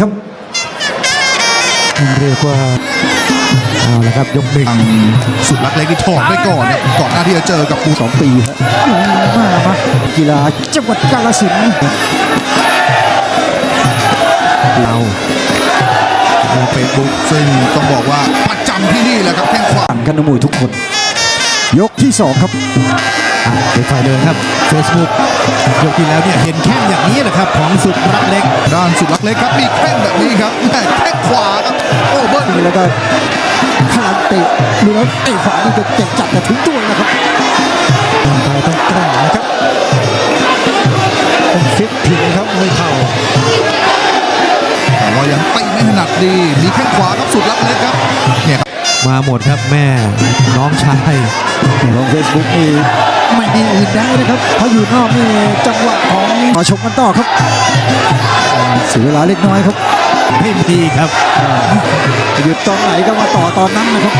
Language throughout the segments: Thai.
ครับเรียกว่าเอาละครับยกหนึ่งทางสุดรักเล็กที่ถอดไปก่อนครับก่อนหน้าที่จะเจอกับปูสองปีฮะมามากีฬาจังหวัดกาฬสินธุ์เราเฟซบุ๊กซึ่งต้องบอกว่าประจำที่นี่แหละครับแข้งขวาผ่านกันนมวยทุกคน ยกที่สองครับอะ เป็นฝ่ายเดินครับ Facebook ยกที่แล้วเนี่ยเห็นแข้งอย่างนี้แหละครับ ของสุดรักเล็ก ด้านสุดรักเล็กครับ มีแข้งแบบนี้ครับแม่แข้งขวาครับโอ้เบิ้ลแล้วก็ขนาดเตะดูแล้วเตะขวานี่จะเตะจับแต่ถึงตัวนะครับร่างกายต้องแกร่งนะครับต้องฟิตถึงครับมวยเข่าแต่ว่ายังตีไม่ถนัดดี มีแข้งขวาครับสุดรักเล็กครับเนี่ยครับ มาหมดครับแม่น้องชายลงเฟซบุ๊กนี่ไม่มีอื่นได้นะครับถ้าอยู่นอกนี่จังหวะของมาชมกันต่อครับเสียเวลาเล็กน้อยครับไม่มีครับหยุดตอนไหนก็มาต่อตอนนั้นนะครับ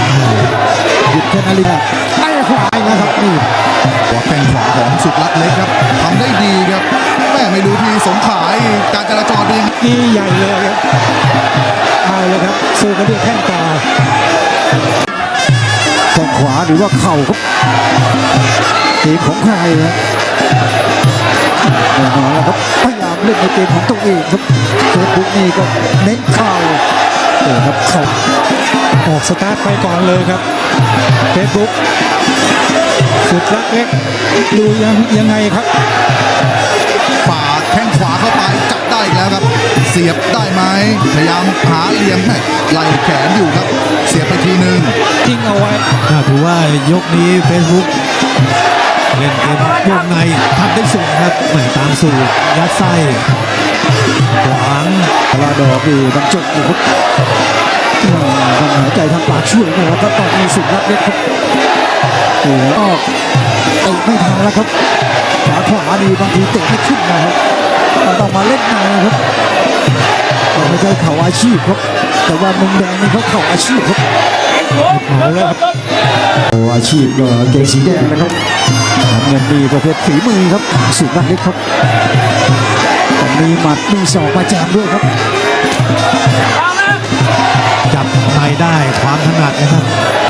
หยุดแค่นั้นเลยนะไม่ขวาอีกนะครับนี่ว่าแข้งขวาของสุดรักเล็กครับทำได้ดีครับแม่ไม่รู้ที่สงขลาการจราจรเป็นยังไงนี่ใหญ่เลยครับเอาเลยครับสู้กันด้วยแข้งต่อ แข้งขวาหรือว่าเข่าครับทีมของใครนะแน่นอนแล้วครับพยายามเล่นในเกมของตัวเองครับเฟซบุ๊กนี่ก็เน้นเข่าโอ้ครับเข่าออกสตาร์ทไปก่อนเลยครับเฟซบุ๊กสุดรักเล็กดูยังยังไงครับฝ่าแข้งขวาเข้าไปจับได้อีกแล้วครับ เสียบได้ไหมพยายามหาเหลี่ยมให้ไล่แข ยกนี้ Facebook เล่นเกมวงในทำได้สูงครับเหมือนตามสูตรยัดไส้ขวางปลาดอกนี่บรรจบอยู่ครับต้องหายใจทางปากช่วยนะครับก็ตอนนี้สุดรักเล็กครับโอ้ออกเตะไม่ทันแล้วครับขาขวานี่บางทีเตะไม่ขึ้นนะครับต้องมาเล่นในครับต่ไม่ใช่เข่าอาชีพครับ แต่ว่ามุมแดงนี่เขาเข่าอาชีพครับ เอาแล้วครับโอ้อาชีพก็เกงสีแดงนะครับน้ำเงินดีประเภทฝีมือครับสุดรักเล็กครับแต่มีหมัดมีศอกมาแจมด้วยครับ จับในได้ความถนัดนะครับ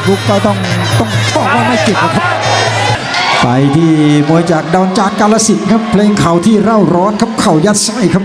ลูกก็ต้องต้องบอกว่าไม่เก็บนะครับ ไปที่มวยจากดอนจานกาลสินธุ์ครับ เพลงเข่าที่เร่าร้อนครับเข่ายัดไส้ครับ